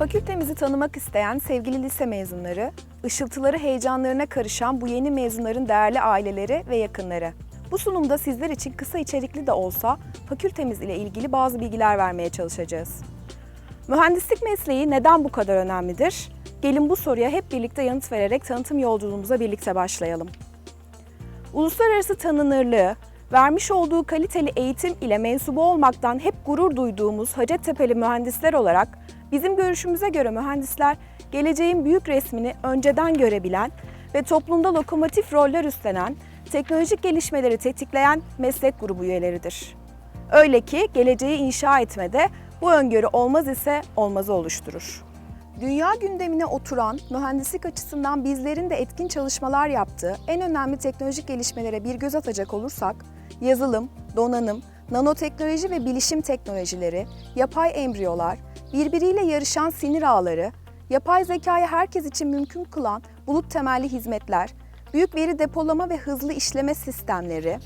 Fakültemizi tanımak isteyen sevgili lise mezunları, ışıltıları heyecanlarına karışan bu yeni mezunların değerli aileleri ve yakınları. Bu sunumda sizler için kısa içerikli de olsa fakültemiz ile ilgili bazı bilgiler vermeye çalışacağız. Mühendislik mesleği neden bu kadar önemlidir? Gelin bu soruya hep birlikte yanıt vererek tanıtım yolculuğumuza birlikte başlayalım. Uluslararası tanınırlığı, vermiş olduğu kaliteli eğitim ile mensubu olmaktan hep gurur duyduğumuz Hacettepe'li mühendisler olarak bizim görüşümüze göre mühendisler geleceğin büyük resmini önceden görebilen ve toplumda lokomotif roller üstlenen, teknolojik gelişmeleri tetikleyen meslek grubu üyeleridir. Öyle ki geleceği inşa etmede bu öngörü olmaz ise olmazı oluşturur. Dünya gündemine oturan, mühendislik açısından bizlerin de etkin çalışmalar yaptığı en önemli teknolojik gelişmelere bir göz atacak olursak, yazılım, donanım, nanoteknoloji ve bilişim teknolojileri, yapay embriyolar, birbiriyle yarışan sinir ağları, yapay zekayı herkes için mümkün kılan bulut temelli hizmetler, büyük veri depolama ve hızlı işleme sistemleri,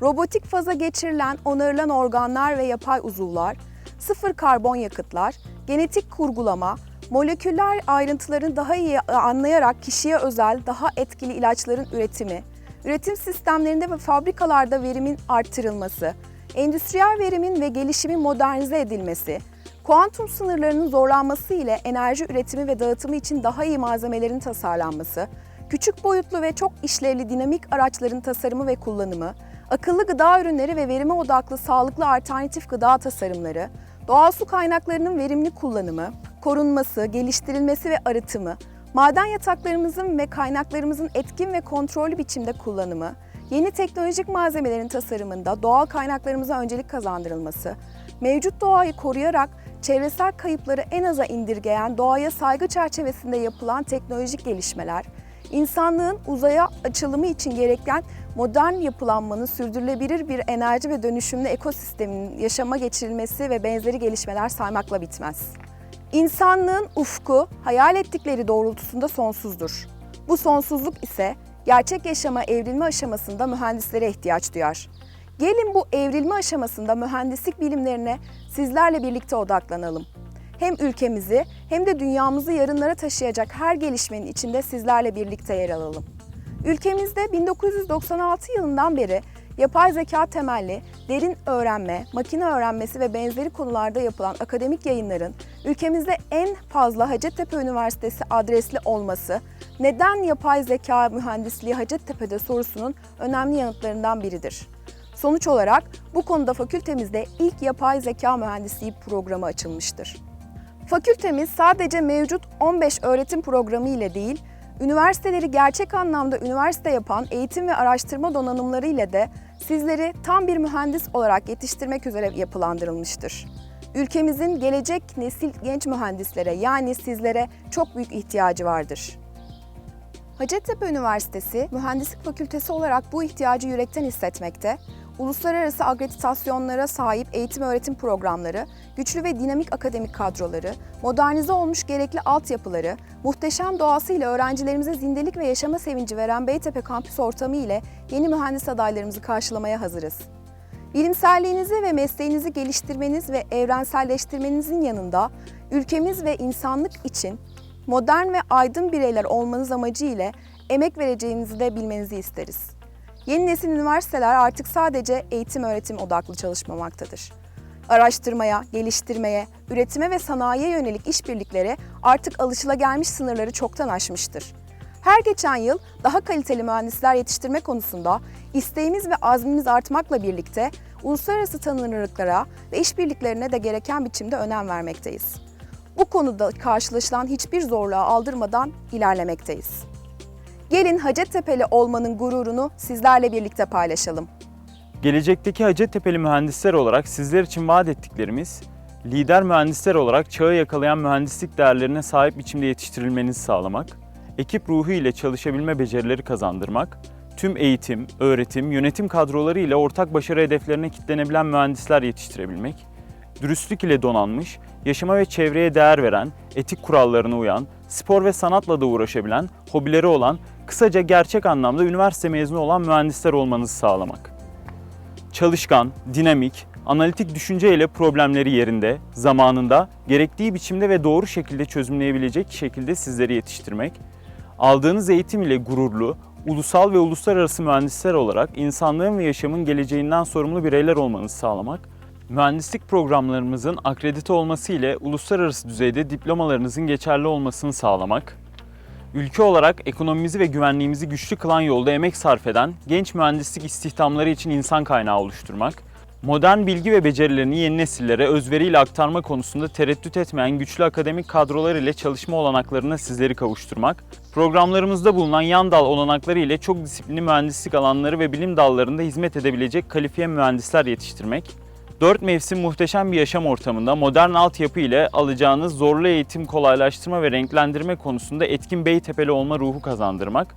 robotik faza geçirilen onarılan organlar ve yapay uzuvlar, sıfır karbon yakıtlar, genetik kurgulama, moleküler ayrıntılarını daha iyi anlayarak kişiye özel daha etkili ilaçların üretimi, üretim sistemlerinde ve fabrikalarda verimin arttırılması, endüstriyel verimin ve gelişimin modernize edilmesi, kuantum sınırlarının zorlanması ile enerji üretimi ve dağıtımı için daha iyi malzemelerin tasarlanması, küçük boyutlu ve çok işlevli dinamik araçların tasarımı ve kullanımı, akıllı gıda ürünleri ve verime odaklı sağlıklı alternatif gıda tasarımları, doğal su kaynaklarının verimli kullanımı, korunması, geliştirilmesi ve arıtımı, maden yataklarımızın ve kaynaklarımızın etkin ve kontrollü biçimde kullanımı, yeni teknolojik malzemelerin tasarımında doğal kaynaklarımıza öncelik kazandırılması, mevcut doğayı koruyarak çevresel kayıpları en aza indirgeyen doğaya saygı çerçevesinde yapılan teknolojik gelişmeler, insanlığın uzaya açılımı için gereken modern yapılanmanın sürdürülebilir bir enerji ve dönüşümlü ekosistemin yaşama geçirilmesi ve benzeri gelişmeler saymakla bitmez. İnsanlığın ufku hayal ettikleri doğrultusunda sonsuzdur. Bu sonsuzluk ise gerçek yaşama evrilme aşamasında mühendislere ihtiyaç duyar. Gelin bu evrilme aşamasında mühendislik bilimlerine sizlerle birlikte odaklanalım. Hem ülkemizi hem de dünyamızı yarınlara taşıyacak her gelişmenin içinde sizlerle birlikte yer alalım. Ülkemizde 1996 yılından beri yapay zeka temelli derin öğrenme, makine öğrenmesi ve benzeri konularda yapılan akademik yayınların ülkemizde en fazla Hacettepe Üniversitesi adresli olması, neden yapay zeka mühendisliği Hacettepe'de sorusunun önemli yanıtlarından biridir. Sonuç olarak bu konuda fakültemizde ilk yapay zeka mühendisliği programı açılmıştır. Fakültemiz sadece mevcut 15 öğretim programı ile değil, üniversiteleri gerçek anlamda üniversite yapan eğitim ve araştırma donanımları ile de sizleri tam bir mühendis olarak yetiştirmek üzere yapılandırılmıştır. Ülkemizin gelecek nesil genç mühendislere yani sizlere çok büyük ihtiyacı vardır. Hacettepe Üniversitesi Mühendislik Fakültesi olarak bu ihtiyacı yürekten hissetmekte, uluslararası akreditasyonlara sahip eğitim öğretim programları, güçlü ve dinamik akademik kadroları, modernize olmuş gerekli altyapıları, muhteşem doğasıyla öğrencilerimize zindelik ve yaşama sevinci veren Beytepe kampüs ortamı ile yeni mühendis adaylarımızı karşılamaya hazırız. Bilimselliğinizi ve mesleğinizi geliştirmeniz ve evrenselleştirmenizin yanında ülkemiz ve insanlık için modern ve aydın bireyler olmanız amacı ile emek vereceğinizi de bilmenizi isteriz. Yeni nesil üniversiteler artık sadece eğitim öğretim odaklı çalışmamaktadır. Araştırmaya, geliştirmeye, üretime ve sanayiye yönelik işbirlikleri artık alışılagelmiş sınırları çoktan aşmıştır. Her geçen yıl daha kaliteli mühendisler yetiştirme konusunda isteğimiz ve azmimiz artmakla birlikte uluslararası tanınırlıklara ve işbirliklerine de gereken biçimde önem vermekteyiz. Bu konuda karşılaşılan hiçbir zorluğa aldırmadan ilerlemekteyiz. Gelin Hacettepe'li olmanın gururunu sizlerle birlikte paylaşalım. Gelecekteki Hacettepe'li mühendisler olarak sizler için vaat ettiklerimiz, lider mühendisler olarak çağı yakalayan mühendislik değerlerine sahip biçimde yetiştirilmenizi sağlamak, ekip ruhu ile çalışabilme becerileri kazandırmak, tüm eğitim, öğretim, yönetim kadroları ile ortak başarı hedeflerine kitlenebilen mühendisler yetiştirebilmek, dürüstlük ile donanmış, yaşama ve çevreye değer veren, etik kurallarına uyan, spor ve sanatla da uğraşabilen, hobileri olan, kısaca gerçek anlamda üniversite mezunu olan mühendisler olmanızı sağlamak. Çalışkan, dinamik, analitik düşünce ile problemleri yerinde, zamanında, gerektiği biçimde ve doğru şekilde çözümleyebilecek şekilde sizleri yetiştirmek, aldığınız eğitim ile gururlu, ulusal ve uluslararası mühendisler olarak insanlığın ve yaşamın geleceğinden sorumlu bireyler olmanızı sağlamak, mühendislik programlarımızın akredite olması ile uluslararası düzeyde diplomalarınızın geçerli olmasını sağlamak, ülke olarak ekonomimizi ve güvenliğimizi güçlü kılan yolda emek sarf eden genç mühendislik istihdamları için insan kaynağı oluşturmak, modern bilgi ve becerilerini yeni nesillere özveriyle aktarma konusunda tereddüt etmeyen güçlü akademik kadrolar ile çalışma olanaklarına sizleri kavuşturmak, programlarımızda bulunan yan dal olanakları ile çok disiplinli mühendislik alanları ve bilim dallarında hizmet edebilecek kalifiye mühendisler yetiştirmek, Dört mevsim muhteşem bir yaşam ortamında modern altyapı ile alacağınız zorlu eğitim kolaylaştırma ve renklendirme konusunda etkin Beytepe'li olma ruhu kazandırmak.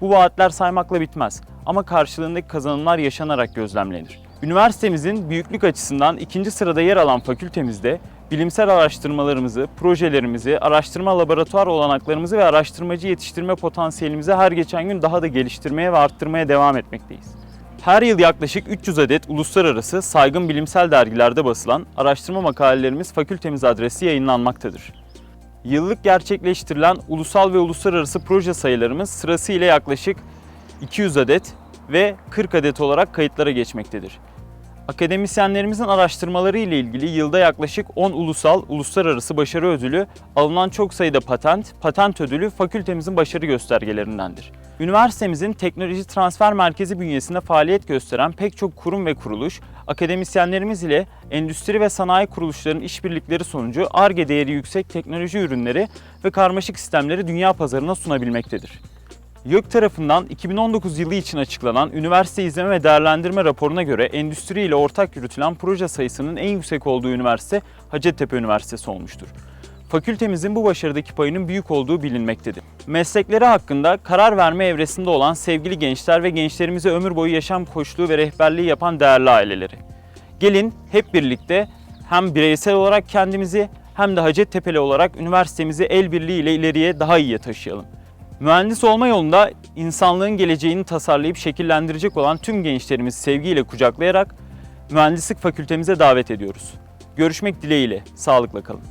Bu vaatler saymakla bitmez ama karşılığındaki kazanımlar yaşanarak gözlemlenir. Üniversitemizin büyüklük açısından ikinci sırada yer alan fakültemizde bilimsel araştırmalarımızı, projelerimizi, araştırma laboratuvar olanaklarımızı ve araştırmacı yetiştirme potansiyelimizi her geçen gün daha da geliştirmeye ve arttırmaya devam etmekteyiz. Her yıl yaklaşık 300 adet uluslararası saygın bilimsel dergilerde basılan araştırma makalelerimiz fakültemiz adresi yayınlanmaktadır. Yıllık gerçekleştirilen ulusal ve uluslararası proje sayılarımız sırasıyla yaklaşık 200 adet ve 40 adet olarak kayıtlara geçmektedir. Akademisyenlerimizin araştırmaları ile ilgili yılda yaklaşık 10 ulusal, uluslararası başarı ödülü, alınan çok sayıda patent, patent ödülü fakültemizin başarı göstergelerindendir. Üniversitemizin teknoloji transfer merkezi bünyesinde faaliyet gösteren pek çok kurum ve kuruluş, akademisyenlerimiz ile endüstri ve sanayi kuruluşlarının işbirlikleri sonucu ARGE değeri yüksek teknoloji ürünleri ve karmaşık sistemleri dünya pazarına sunabilmektedir. YÖK tarafından 2019 yılı için açıklanan Üniversite İzleme ve Değerlendirme raporuna göre endüstri ile ortak yürütülen proje sayısının en yüksek olduğu üniversite Hacettepe Üniversitesi olmuştur. Fakültemizin bu başarıdaki payının büyük olduğu bilinmektedir. Meslekleri hakkında karar verme evresinde olan sevgili gençler ve gençlerimize ömür boyu yaşam koçluğu ve rehberliği yapan değerli aileleri. Gelin hep birlikte hem bireysel olarak kendimizi hem de Hacettepe'li olarak üniversitemizi el birliği ile ileriye daha iyiye taşıyalım. Mühendis olma yolunda insanlığın geleceğini tasarlayıp şekillendirecek olan tüm gençlerimizi sevgiyle kucaklayarak mühendislik fakültemize davet ediyoruz. Görüşmek dileğiyle, sağlıkla kalın.